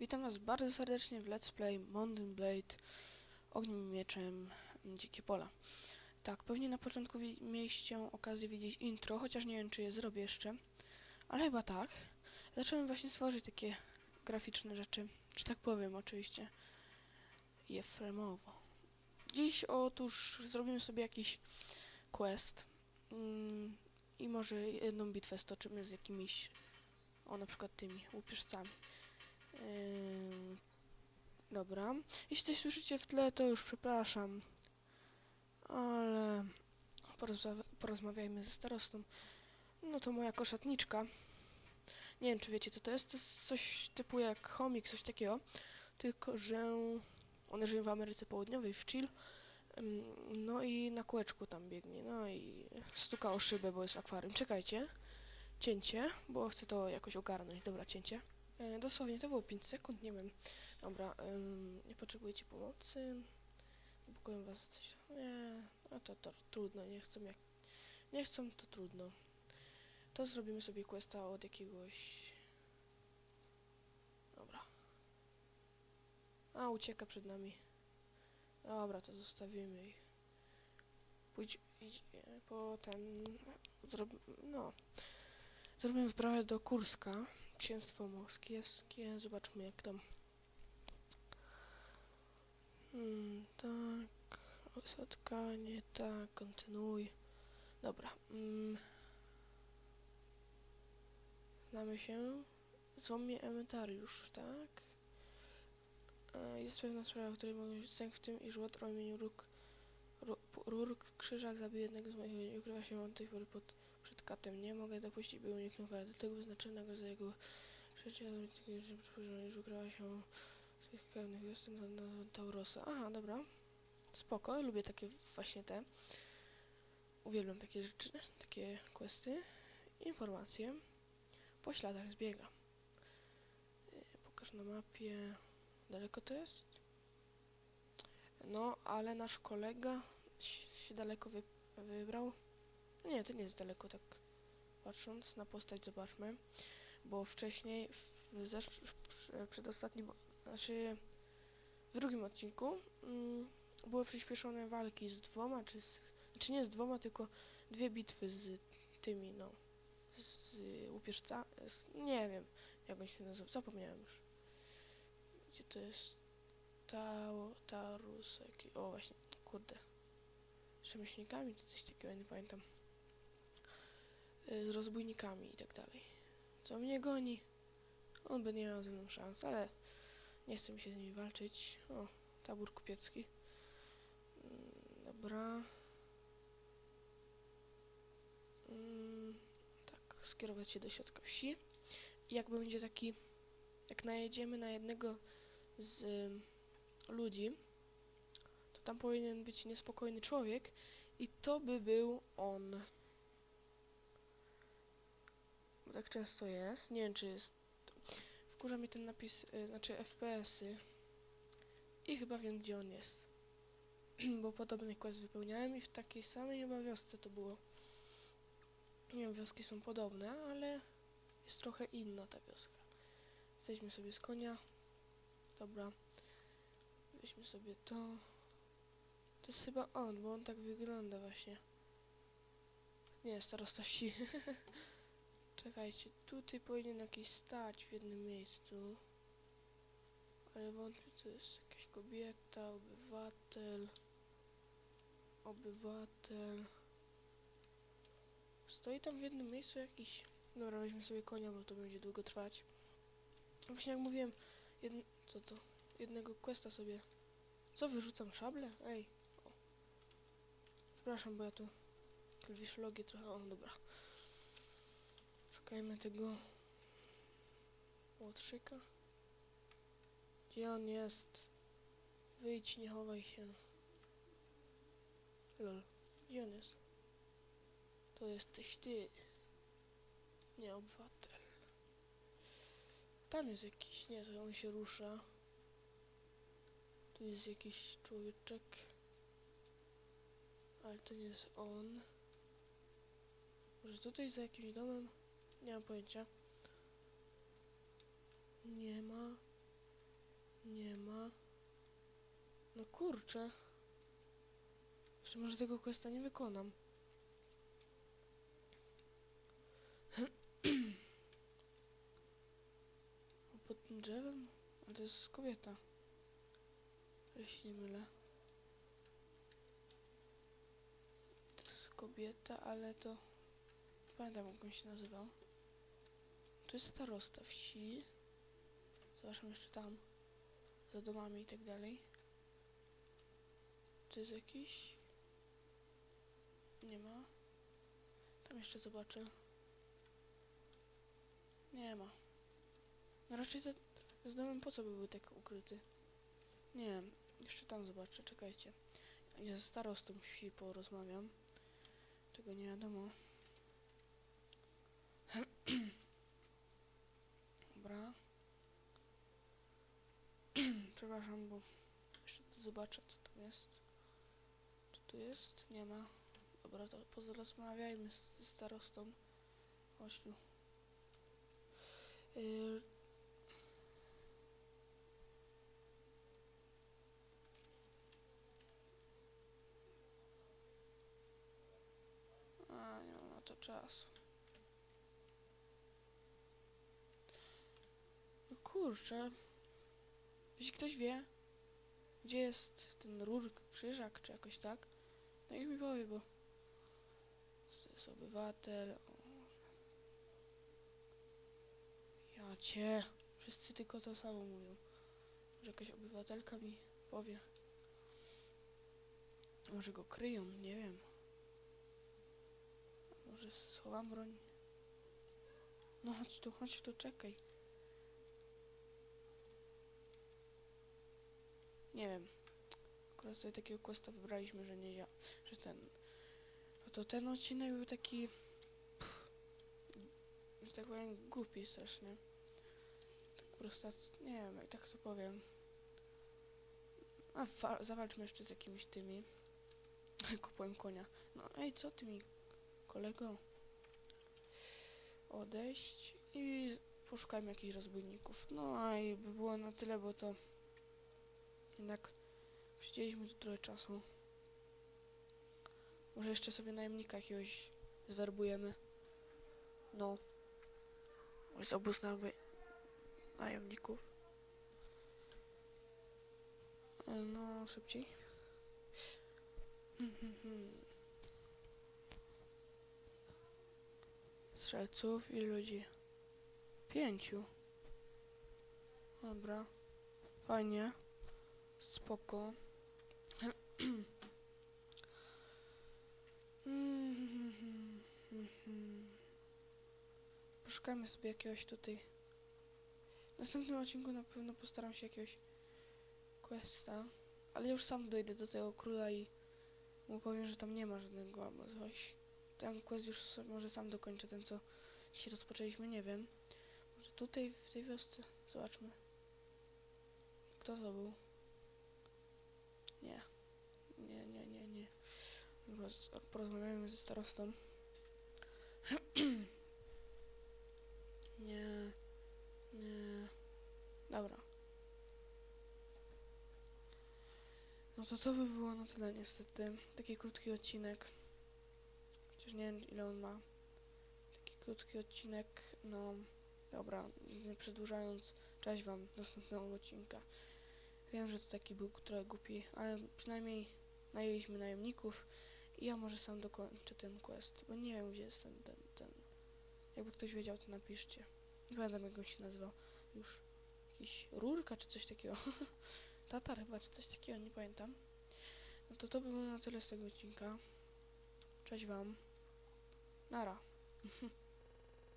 Witam Was bardzo serdecznie w Let's Play Mountain Blade Ogniem i Mieczem Dzikie Pola. Tak, pewnie na początku mieliście okazję widzieć intro, chociaż nie wiem czy je zrobię jeszcze, ale chyba tak. Zacząłem właśnie stworzyć takie graficzne rzeczy, czy tak powiem oczywiście, je frameowo. Dziś otóż zrobimy sobie jakiś quest mm, i może jedną bitwę stoczymy z jakimiś, o na przykład tymi łupieżcami. Ym, dobra. Jeśli coś słyszycie w tle, to już przepraszam. Ale porozma- porozmawiajmy ze starostą. No to moja koszatniczka. Nie wiem, czy wiecie, co to jest. To jest coś typu jak chomik, coś takiego. Tylko, że one żyją w Ameryce Południowej, w Chill. Ym, No i na kółeczku tam biegnie. No i stuka o szybę, bo jest akwarium. Czekajcie. Cięcie, bo chcę to jakoś ogarnąć. Dobra, cięcie. E, dosłownie to było 5 sekund, nie wiem. Dobra, ym, nie potrzebujecie pomocy. Niepokoją was o coś. Nie, no to, to trudno, nie chcą jak. Nie chcą, to trudno. To zrobimy sobie questa od jakiegoś. Dobra. A, ucieka przed nami. Dobra, to zostawimy ich. Pójdź, idź po ten. No. Zrobimy wyprawę do Kurska. Księstwo moskiewskie. Zobaczmy jak tam. Hmm, tak. Spotkanie, tak. Kontynuuj. Dobra. Mm. Znamy się. Zwą mnie emetariusz, tak? E, Jest pewna sprawa, w której mogę sęk w tym, iż łotr o imieniu Ruk, Ru- Rurk Krzyżak zabił jednego z moich ludzi. Ukrywa się on tej pory pod, katem. Nie mogę dopuścić, by uniknął kary. Dlatego wyznaczyłem nagrodę za jego. Przypuszczam, że ukrywa się z tych krewnych wiosen na, na Taurosa. Aha, dobra. Spoko, lubię takie właśnie te. Uwielbiam takie rzeczy, takie questy. Informacje. Po śladach zbiega. Y, Pokaż na mapie. Daleko to jest? No, ale nasz kolega się daleko wy, wybrał. Nie, to nie jest daleko, tak patrząc na postać, zobaczmy. Bo wcześniej, w w przedostatnim, znaczy w drugim odcinku mm, były przyspieszone walki z dwoma, czy z, znaczy nie z dwoma, tylko dwie bitwy z tymi, no, z, łupieżca, z, nie wiem, jak on się nazywa, zapomniałem już. Gdzie to jest? Tao, Tarus, jaki, o właśnie, kurde. Rzemieślnikami, czy coś takiego, nie pamiętam. Y, Z rozbójnikami i tak dalej. Co mnie goni? On by nie miał ze mną szans, ale nie chce mi się z nimi walczyć. O, tabór kupiecki. Mm, Dobra. Mm, tak, skierować się do środka wsi. I jak będzie taki, jak najedziemy na jednego z ym, ludzi, to tam powinien być niespokojny człowiek i to by był on. Tak często jest. Nie wiem, czy jest. Wkurza mnie ten napis, y, znaczy FPS-y. I chyba wiem, gdzie on jest. Bo podobny quest wypełniałem i w takiej samej chyba wiosce to było. Nie wiem, wioski są podobne, ale jest trochę inna ta wioska. Zejdźmy sobie z konia. Dobra. Weźmy sobie to. To jest chyba on, bo on tak wygląda właśnie. Nie, starosta wsi. Czekajcie, tutaj powinien jakiś stać w jednym miejscu. Ale wątpię, co jest jakaś kobieta, obywatel. Obywatel. Stoi tam w jednym miejscu jakiś... Dobra, weźmy sobie konia, bo to będzie długo trwać. Właśnie jak mówiłem, co to? Jednego questa sobie... Co, wyrzucam szable? Ej. O. Przepraszam, bo ja tu... Klawiszologię trochę... O, dobra. Szukajmy tego... Łotrzyka. Gdzie on jest? Wyjdź, nie chowaj się. Lol. Gdzie on jest? To jesteś ty. Nie obywatel. Tam jest jakiś, nie, to on się rusza. Tu jest jakiś człowieczek. Ale to nie jest on. Może tutaj za jakimś domem? Nie mam pojęcia. Nie ma. Nie ma. No kurczę. Jeszcze może tego questa nie wykonam. Pod tym drzewem? A to jest kobieta. Jeśli nie mylę. To jest kobieta, ale to... Pamiętam jak on się nazywał. To jest starosta wsi. Zobaczmy jeszcze tam. Za domami i tak dalej. Czy jest jakiś? Nie ma. Tam jeszcze zobaczę. Nie ma. No raczej za, z domem po co by był tak ukryty? Nie wiem. Jeszcze tam zobaczę, czekajcie. Ja ze starostą wsi porozmawiam. Tego nie wiadomo. Dobra. Przepraszam, bo jeszcze tu zobaczę, co tam jest. Czy tu jest? Nie ma. Dobra, to porozmawiajmy z starostą. Chodź tu. Yy... A, nie mam na to czasu. No kurczę. Jeśli ktoś wie, gdzie jest ten rur, krzyżak, czy jakoś tak, no niech mi powie, bo to jest obywatel. O. Ja cię. Wszyscy tylko to samo mówią. Może jakaś obywatelka mi powie. Może go kryją, nie wiem. Może schowam broń. No chodź tu, chodź tu, czekaj. Nie wiem. Akurat sobie takiego questa wybraliśmy, że nie ja, że ten. No to ten odcinek był taki. Pff, że tak powiem, głupi strasznie. Tak po prostu, nie wiem, jak tak to powiem. A wa- zawalczmy jeszcze z jakimiś tymi. Kupuję konia. No ej, co ty mi, kolego? Odejść i poszukajmy jakichś rozbójników. No i by było na tyle, bo to jednak siedzieliśmy tu trochę czasu. Może jeszcze sobie najemnika jakiegoś zwerbujemy. No. Jest obóz najemników. No, szybciej. Strzelców i ludzi. Pięciu. Dobra. Fajnie. Spoko. Poszukajmy sobie jakiegoś tutaj. W następnym odcinku na pewno postaram się jakiegoś questa. Ale już sam dojdę do tego króla i mu powiem, że tam nie ma żadnego albo coś. Ten quest już so- może sam dokończę, ten co dzisiaj rozpoczęliśmy, nie wiem. Może tutaj, w tej wiosce. Zobaczmy. Kto to był? Nie. Nie, nie, nie, nie. Dobra, z- porozmawiajmy ze starostą. nie. Nie. Dobra. No to to by było na tyle niestety. Taki krótki odcinek. Chociaż nie wiem ile on ma. Taki krótki odcinek, no dobra, nie przedłużając, cześć wam, do następnego odcinka. Wiem, że to taki był trochę głupi, ale przynajmniej najęliśmy najemników ja może sam dokończę ten quest, bo nie wiem gdzie jest ten, ten, ten. Jakby ktoś wiedział, to napiszcie. Nie pamiętam jak on się nazywał już. Jakiś rurka czy coś takiego. Tatar chyba czy coś takiego, nie pamiętam. No to to by było na tyle z tego odcinka. Cześć wam. Nara.